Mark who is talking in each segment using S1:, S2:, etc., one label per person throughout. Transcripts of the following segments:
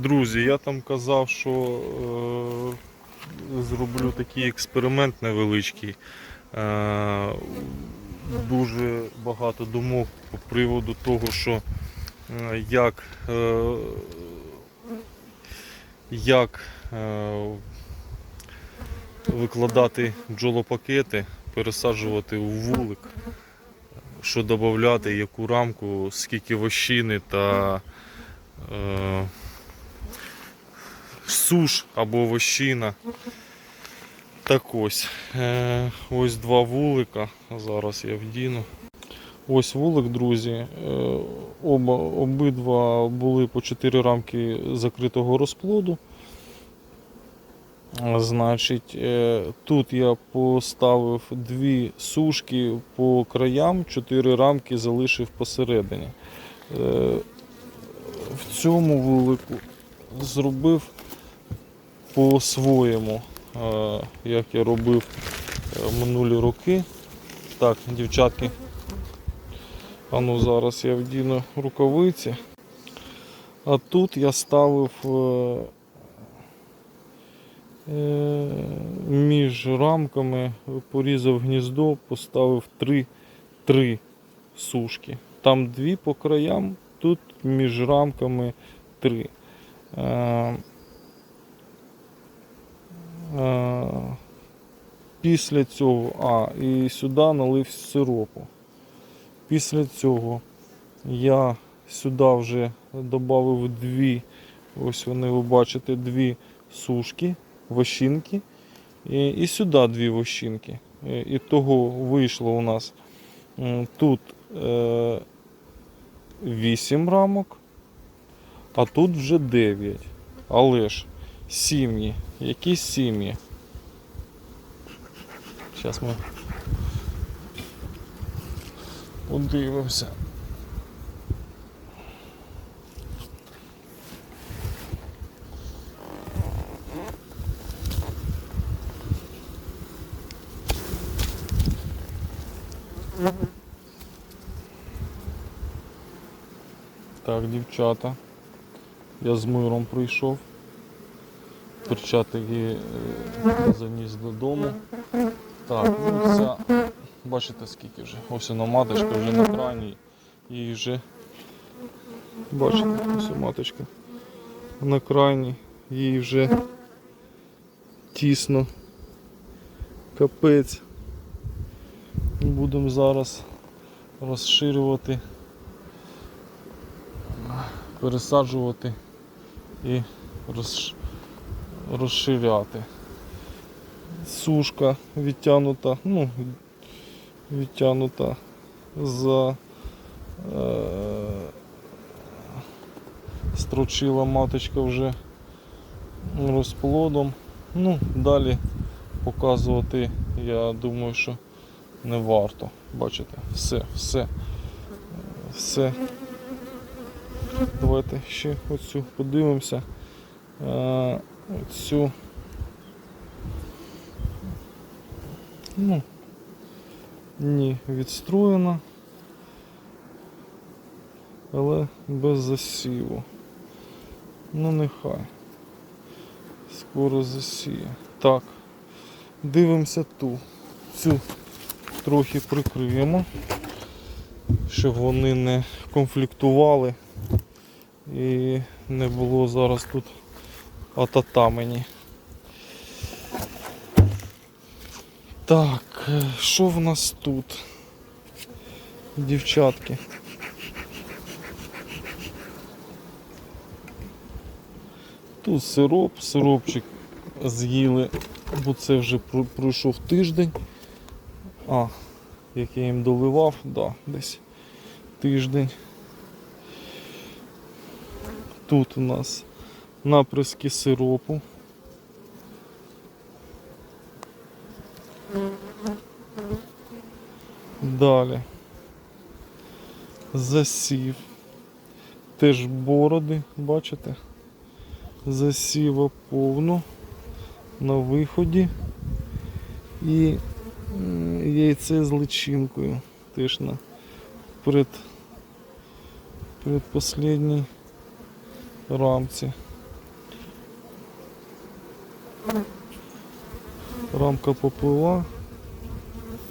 S1: Друзі, я там казав, що е, зроблю такий експеримент невеличкий. Е, дуже багато думок по приводу того, що е, як, е, як е, викладати бджолопакети, пересаджувати у вулик, що додати, яку рамку, скільки вощини та е, суш або вощина. Так ось. Е, ось два вулика. Зараз я вдіну. Ось вулик, друзі. Е, оба, обидва були по 4 рамки закритого розплоду. Значить, е, тут я поставив дві сушки по краям, 4 рамки залишив посередині. В цьому вулику зробив по-своєму, е, як я робив е, минулі роки. Так, дівчатки. А ну зараз я вдіну рукавиці. А тут я ставив е, між рамками, порізав гніздо, поставив три, три сушки. Там дві по краям, тут між рамками три. Е, Е, Після цього, а, і сюди налив сиропу. Після цього я сюди вже додав дві, ось вони ви бачите, дві сушки, вощинки. І, і сюди дві вощинки. І, і того вийшло у нас тут е, 8 рамок, а тут вже 9. Але ж сім'ї. Які сім'ї? Зараз ми подивимося. Так, дівчата. Я з миром прийшов. Перчатки е, заніс додому. Так, ну ця, бачите скільки вже. Ось вона маточка вже на крайній. І вже бачите, ось маточка на крайній. Їй вже тісно. Капець. Будемо зараз розширювати, пересаджувати і розширяти. Сушка відтягнута, ну, відтягнута за е, строчила маточка вже розплодом. Ну, далі показувати, я думаю, що не варто. Бачите, все, все, все. Давайте ще оцю подивимося. Е, Оцю. Ну, ні, відстроєна, але без засіву. Ну нехай. Скоро засіє. Так, дивимося ту. Цю трохи прикриємо, щоб вони не конфліктували і не було зараз тут атата мені. Так, е, що в нас тут? Дівчатки. Тут сироп, сиропчик з'їли, бо це вже пройшов тиждень. А, як я їм доливав, да, десь тиждень. Тут у нас наприски сиропу. Далі. Засів. Теж бороди, бачите? Засіва повну на виході і яйце з личинкою. Теж на перед, передпослідній рамці. Рамка поплила.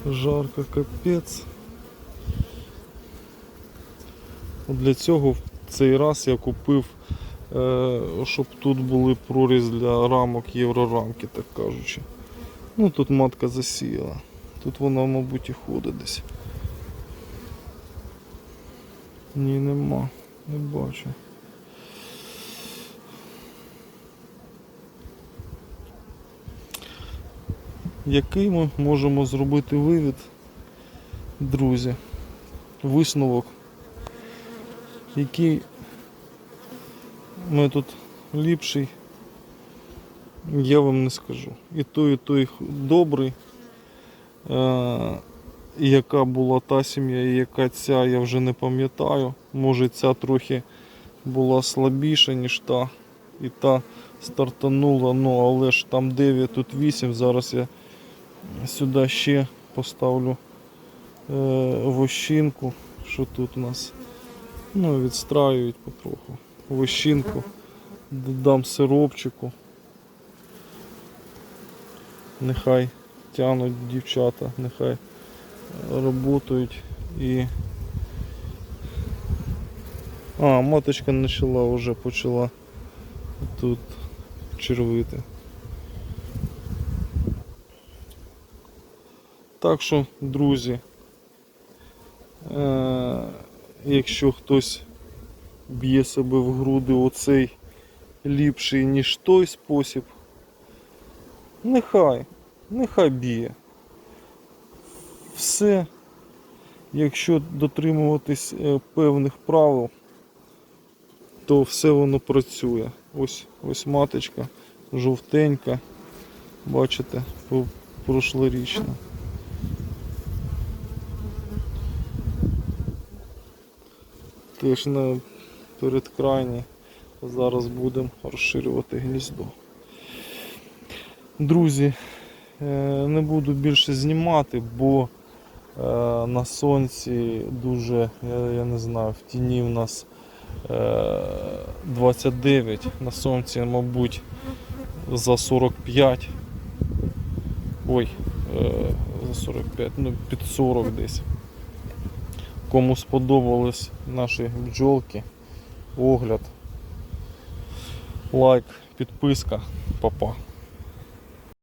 S1: Жарко капець. Для цього в цей раз я купив, е, щоб тут були проріз для рамок єврорамки, так кажучи. Ну тут матка засіяла. Тут вона, мабуть, і ходить десь. Ні, нема, не бачу. Який ми можемо зробити вивід, друзі? Висновок. Який метод ліпший, я вам не скажу. І той, і той добрий. Е, і яка була та сім'я, і яка ця, я вже не пам'ятаю. Може ця трохи була слабіша, ніж та. І та стартанула, ну але ж там 9, тут 8. Зараз я сюди ще поставлю е, вощинку, що тут у нас. Ну, відстраюють потроху. Вощинку. Додам сиропчику. Нехай тянуть дівчата, нехай работають і. А, маточка почала вже почала тут червити. Так що, друзі, е- якщо хтось б'є себе в груди оцей ліпший, ніж той спосіб, нехай, нехай б'є. Все, якщо дотримуватись е, певних правил, то все воно працює. Ось ось маточка жовтенька, бачите, прошлорічна. Теж на передкрайні зараз будемо розширювати гніздо. Друзі, е, не буду більше знімати, бо е, на сонці дуже, я, не знаю, в тіні в нас е, 29, на сонці, мабуть, за 45. Ой, е, за 45, ну під 40 десь. Кому сподобались наші бджолки, огляд, лайк, підписка, папа.